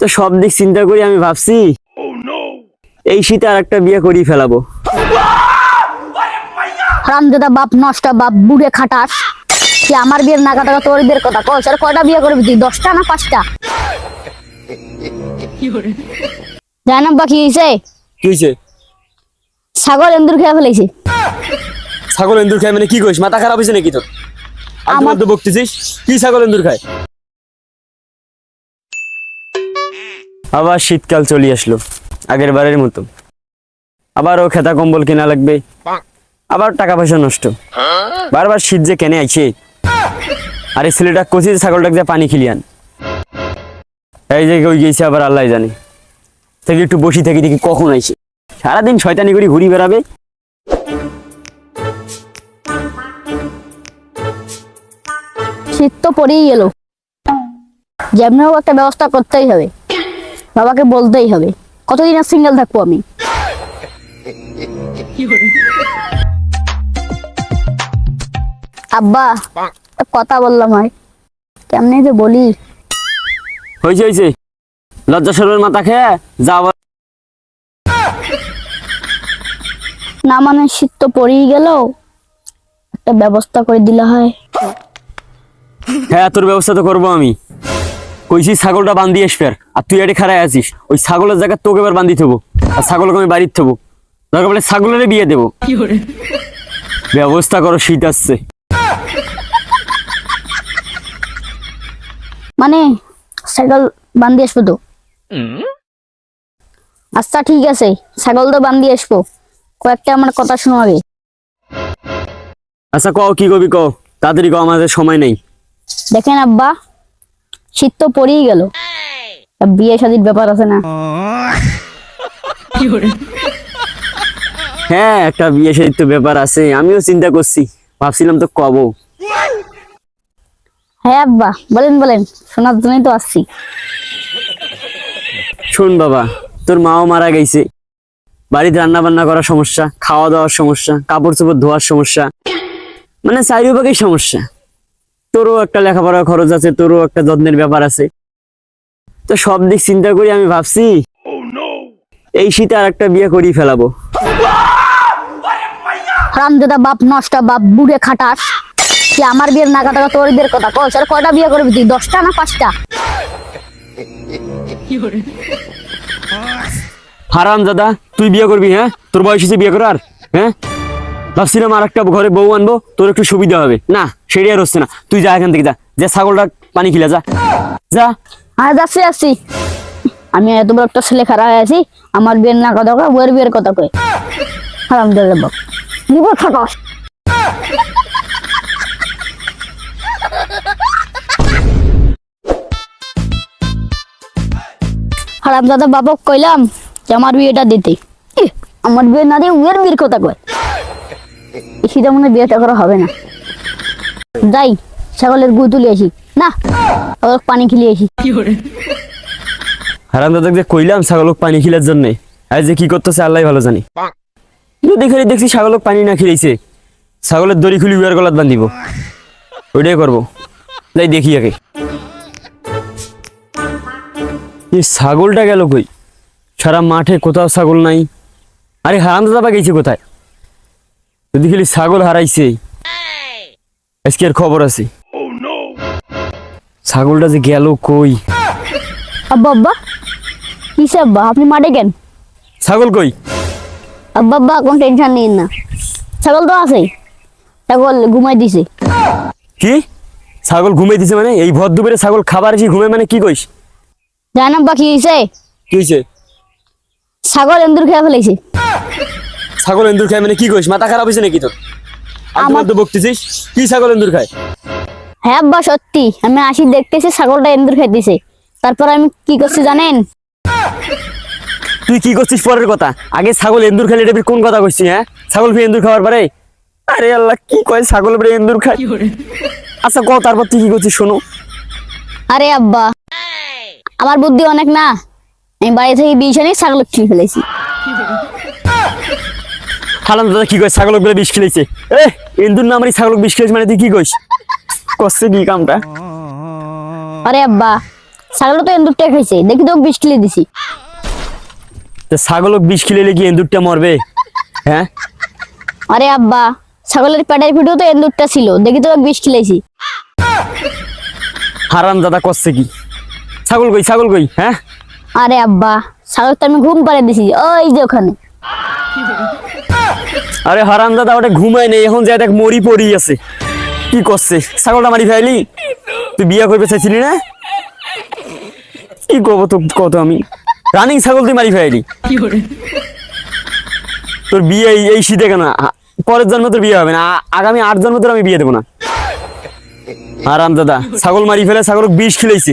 তো সব দিক চিন্তা করি আমি ভাবছি এই শীতে আর একটা বিয়ে করি ফেলাবো। হারামজাদা বাপ নষ্ট বাপ বুড়ে খাটাস। কি আমার বিয়ের নাকা টাকা তোর বিয়ের কথা কস? আর কয়টা বিয়ে করবি তুই? দশটা না পাঁচটা? জানাব বাকি হয়েছে কি হয়েছে ছাগল এন্দুর খেয়ে ফেলেছে। ছাগল এন্দুর খায় মানে কি কইস? মাথা খারাপ হয়েছে নাকি তোর? আমার তো বকতেছিস? কি ছাগল এন্দুর খায়? আবার শীতকাল চলে আসলো, আগের বারের মতো। আবারও খেতা কম্বল কেনা লাগবে, আবার টাকা পয়সা নষ্ট। বারবার শীত যে কেনে আইছে। আর ছেলেটা কচি ছাগলটাকে যে পানি খিলিয়ান। এই যে ওই গেছে আবার আল্লাহ জানে। থেকে একটু বসি থেকে দেখি কখন আইছে। সারাদিন শয়তানি করে ঘুরি বেড়াবে। শীত তো পড়েই গেল। যেমনি একটা ব্যবস্থা করতেই হবে। বাবাকে বলতেই হবে। কতদিন আর সিঙ্গেল থাকব আমি? আব্বা কথা বললাম হয় কেমনে যে বলি? হয়েছে হয়েছে লজ্জা সরবের মাথা খেয়ে যা না মানে শীত তো পড়েই গেল। একটা ব্যবস্থা করে দিলে হয়। হ্যাঁ তোর ব্যবস্থা তো করব আমি। কইছি ছাগলটা বান্ধি আসবে আর তুই এটি খারাই আছিস। ওই ছাগলের জায়গায় তোকে এবার বান্ধি থবো আর ছাগলকে আমি বাড়ির থবো। দরকার বলে ছাগলের বিয়ে দেবো। ব্যবস্থা করো শীত আসছে। মানে ছাগল বান্ধি আসব তো? আচ্ছা ঠিক আছে ছাগল তো বান্ধি আসব। কয়েকটা আমার কথা শোনাবে। আচ্ছা কও কি কবি কও? তাড়াতাড়ি কও আমাদের সময় নেই। দেখেন আব্বা শীত তো পড়েই গেল। বিয়ে শাদির ব্যাপার আছে না। হ্যাঁ একটা বিয়ে সেই তো ব্যাপার আছে। আমিও চিন্তা করছি। ভাবছিলাম তো কব। হ্যাঁ আব্বা বলেন বলেন। শোনার জন্যই তো আসছি। শোন বাবা তোর মাও মারা গেছে। বাড়িতে রান্না বান্না করার সমস্যা খাওয়া দাওয়ার সমস্যা কাপড় চোপড় ধোয়ার সমস্যা। মানে চারিপাশেই সমস্যা। তোরও একটা লেখাপড়ার খরচ আছে তোরও একটা যত্নের ব্যাপার আছে। তো সব দিক চিন্তা করি আমি ভাবছি এই শীতে আর একটা বিয়ে করি ফেলাবো। হারামজাদা বাপ নষ্ট বাপ বুড়ে খাটাস। কি আমার বিয়ের না টাকা তোর বিয়ের কথা কস? আর কয়টা বিয়ে করবি তুই দশটা না পাঁচটা? হারাম দাদা তুই বিয়ে করবি হ্যাঁ? তোর বয়স হয়েছে বিয়ে করার হ্যাঁ? ভাবছিলাম আর একটা ঘরে বউ আনব, তোর একটু সুবিধা হবে। না সেটা আর হচ্ছে না। তুই যা এখান থেকে যা। যে ছাগলটা পানি খিলা, যা। যা। হ্যাঁ যাচ্ছি যাচ্ছি। আমি এত বড় একটা ছেলে খারাপ হয়ে আছি, আমার বিয়ের নাকা টাকা বউয়ের বিয়ের কথা কই হারামজাদা বাপ নিব খাটাস হারামজাদা বাবক কইলাম যে আমার বিয়েটা দিতে। আমার বিয়ে না দিয়ে উয়ের বিয়ের কথা কয়। শীতে মনে বিয়েটা করা হবে না। যাই, ছাগলের গু তুলে আসি। না ওর পানি খেলিয়ে আসি। হারাম দাদা যে কইলাম ছাগলক পানি খিলার জন্য, আজ যে কি করতেছে আল্লাহ ভালো জানি। যদি খালি দেখছি ছাগলক পানি না খিলাইছে, ছাগলের দড়ি খুলি উয়ার গলাত বান্ধিব। ওইটাই করব। যাই দেখি আগে। এই ছাগলটা গেল কই? সারা মাঠে কোথাও ছাগল নাই। আরে হারাম দাদা বা গেছে কোথায়? যদি খালি ছাগল হারাইছে আজকে আর খবর আছে। ছাগলটা যে গেল কই? আব্বা আব্বা কিসে আব্বা? আপনি মাঠে কেন ছাগল কই? আব্বা আব্বা কোনো টেনশন নিন না। ছাগল তো আছে ছাগল ঘুমাই দিছে। কি? ছাগল ঘুমাই দিছে মানে? এই ভর দুপুরে ছাগল খাবার এসে ঘুমায় মানে কি কইস? জান আব্বা কি হয়েছে কি হয়েছে ছাগল এন্দুর খেয়ে ফেলেছে ছাগল এন্দুর খায় মানে কি কইস? মাথা খারাপ হয়েছে নাকি তোর? আমার তো বকতেছিস? কি ছাগল এন্দুর খায়? হ্যাঁ আব্বা সত্যি। আমি আসি দেখতেছি ছাগলটা এন্দুর খাইতেছে। তারপর আমি কি করছি জানেন? তুই কি করছিস পরের কথা? আগে ছাগল এন্দুর খেলে এটা কোন কথা কইছিস হ্যাঁ? ছাগল ফিরে এন্দুর খাওয়ার পরে? আরে আল্লাহ কি কয় ছাগল ফিরে এন্দুর খায়? আচ্ছা কও তারপর তুই কি করছিস শোনো। আরে আব্বা আমার বুদ্ধি অনেক না। আমি বাড়ি থেকে বিষ ছাগল খেয়ে ফেলেছি। হালাম দাদা কি কয় ছাগল বলে বিষ খেলেছে এ এন্দুর না আমারই ছাগল বিষ খেলেছে মানে তুই কি কইস? করছে কি কামটা? আরে আব্বা ছাগল তো এন্দুরটা খাইছে। দেখি তো বিষ কিলে দিছি। তো ছাগলক বিষ খিলেলে কি এন্দুরটা মরবে? হ্যাঁ? আরে আব্বা ছাগলের পেটের ভিডিও তো এন্দুরটা ছিল। দেখি তো বিষ খিলাইছি। হারাম দাদা করছে কি? ছাগল কই ছাগল কই হ্যাঁ? আরে আব্বা ছাগল তো আমি ঘুম পাড়ে দিছি। ওই যে ওখানে। আরে হারাম দাদা ওটা ঘুমায় নেই এখন যা দেখ মরি পড়ি আছে। কি করছে? ছাগলটা মারি ফেলি তুই বিয়া করবে চাইছিলি না? কি করব তো কত আমি? রানিং ছাগল তুই মারি ফেলি তোর বিয়ে এই- এই শীতে কেন? পরের জন্ম তোর বিয়ে হবে না। আগামী আট জন্ম তোর আমি বিয়ে দেবো না। আরাম দাদা ছাগল মারি ফেলে ছাগল বিষ খিলাইছে।